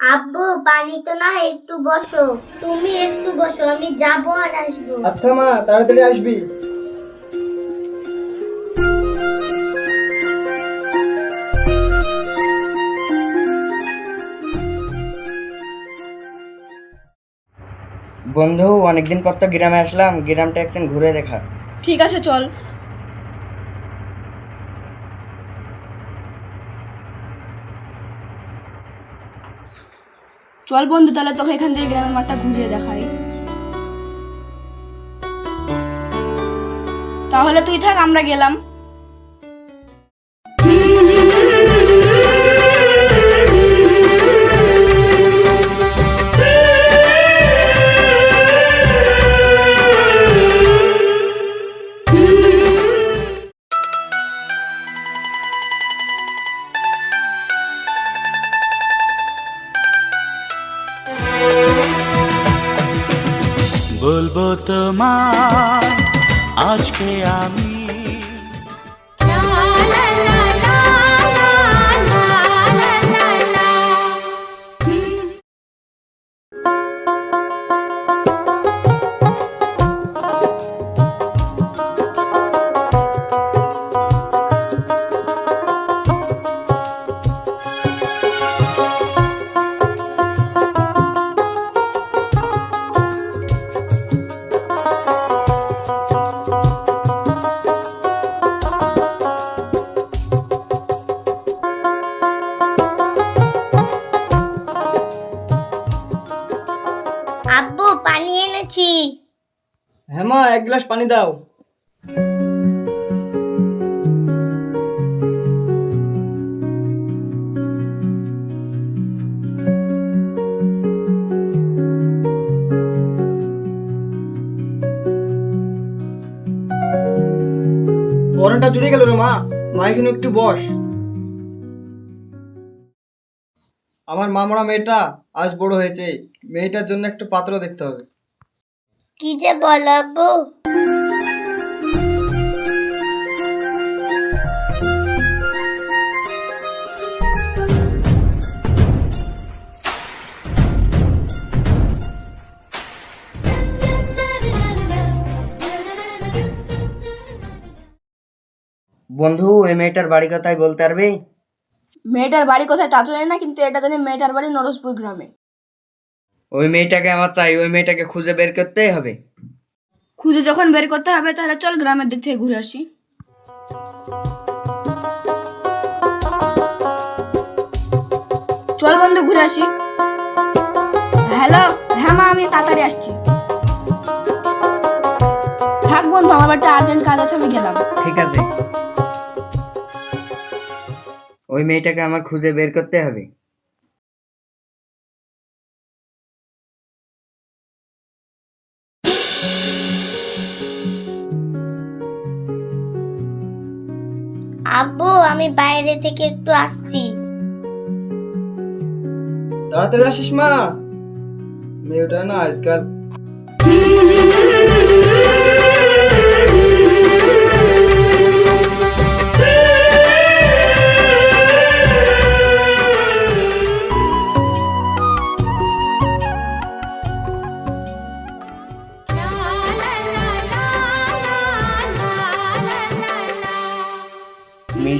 আব্বু পানি তো না একটু বসো। তুমি একটু বসো আমি যাব আর আসব। আচ্ছা মা তাড়াতাড়ি আসবি। বন্ধু অনেকদিন পর তো গ্রামে আসলাম। গ্রামটা একদিন ঘুরে দেখা। ঠিক আছে চল। চল বন্ধু, তাহলে তোকে এখান থেকে গ্রামের মাঠটা ঘুরিয়ে দেখাই। তাহলে তুই থাক, আমরা গেলাম। বলব তোমার আজকে আমি আব্বু পানি এনেছি। হ্যাঁ মা এক গ্লাস পানি দাও। পরনটা জুড়ে গেল রে মা মা এখানে একটু বস। আমার মামরা মেয়েটা আজ বড় হয়েছে। মেয়েটার জন্য একটা পাত্র দেখতে হবে। কি যে বলো আব্বু? বন্ধু ওই মেয়েটার বাড়ি কথাই বলতে পারবি? মেয়েটার বাড়ি কোথায় তা তো জানি না কিন্তু এটা জানি মেয়েটার বাড়ি নরসপুর গ্রামে। ওই মেয়েটাকে আমার চাই ওই মেয়েটাকে খুঁজে বের করতেই হবে। খুঁজে যখন বের করতে হবে তাহলে চল গ্রামের দিক থেকে ঘুরে আসি। চল বন্ধু ঘুরে আসি। হ্যালো হ্যাঁ মা আমি তাড়াতাড়ি আসছি। থাক বন্ধু আমার বাড়িতে আর্জেন্ট কাজ আছে আমি গেলাম। ঠিক আছে। ওই মেয়েটাকে আমার খুঁজে বের করতে হবে। আব্বু আমি বাইরে থেকে একটু আসছি। তাড়াতাড়ি আসিস মা। মেয়েটা না আজকাল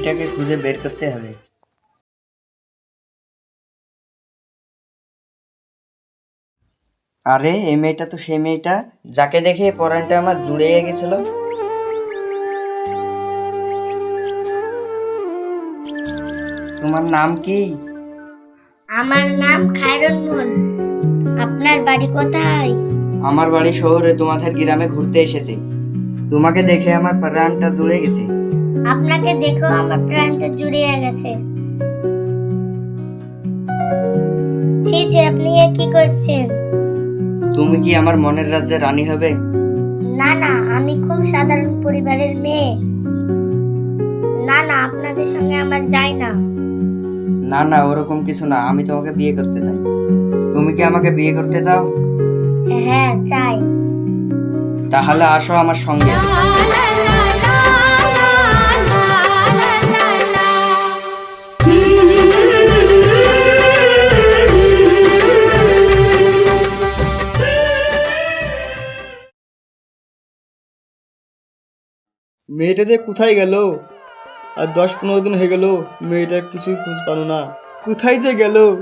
মেয়েটাকে খুঁজে বের করতে হবে। আরে এই মেয়েটা তো সেই মেয়েটা। যাকে দেখে পরানটা আমার জুড়ে গেছিল। তোমার নাম কি? আমার নাম খায়রুল আপনার বাড়ি কোথায়? আমার বাড়ি শহরে তোমাদের গ্রামে ঘুরতে এসেছি। তোমাকে দেখে আমার প্রাণটা জুড়ে গেছে। আপনাকে দেখো আমার প্রাণটা জুড়িয়ে গেছে। ছি ছি আপনি এ কি করছেন? তুমি কি আমার মনের রাজ্যে রানী হবে? না না আমি খুব সাধারণ পরিবারের মেয়ে। না না আপনাদের সঙ্গে আমার যায় না। না না ওরকম কিছু না আমি তোমাকে বিয়ে করতে চাই। তুমি কি আমাকে বিয়ে করতে চাও? হ্যাঁ চাই। তাহলে আসো আমার সঙ্গে। মেয়েটা যে কোথায় গেল? আর দশ পনেরো দিন হয়ে গেল মেয়েটা কিছুই খুঁজ পানো না। কোথায় যে গেল?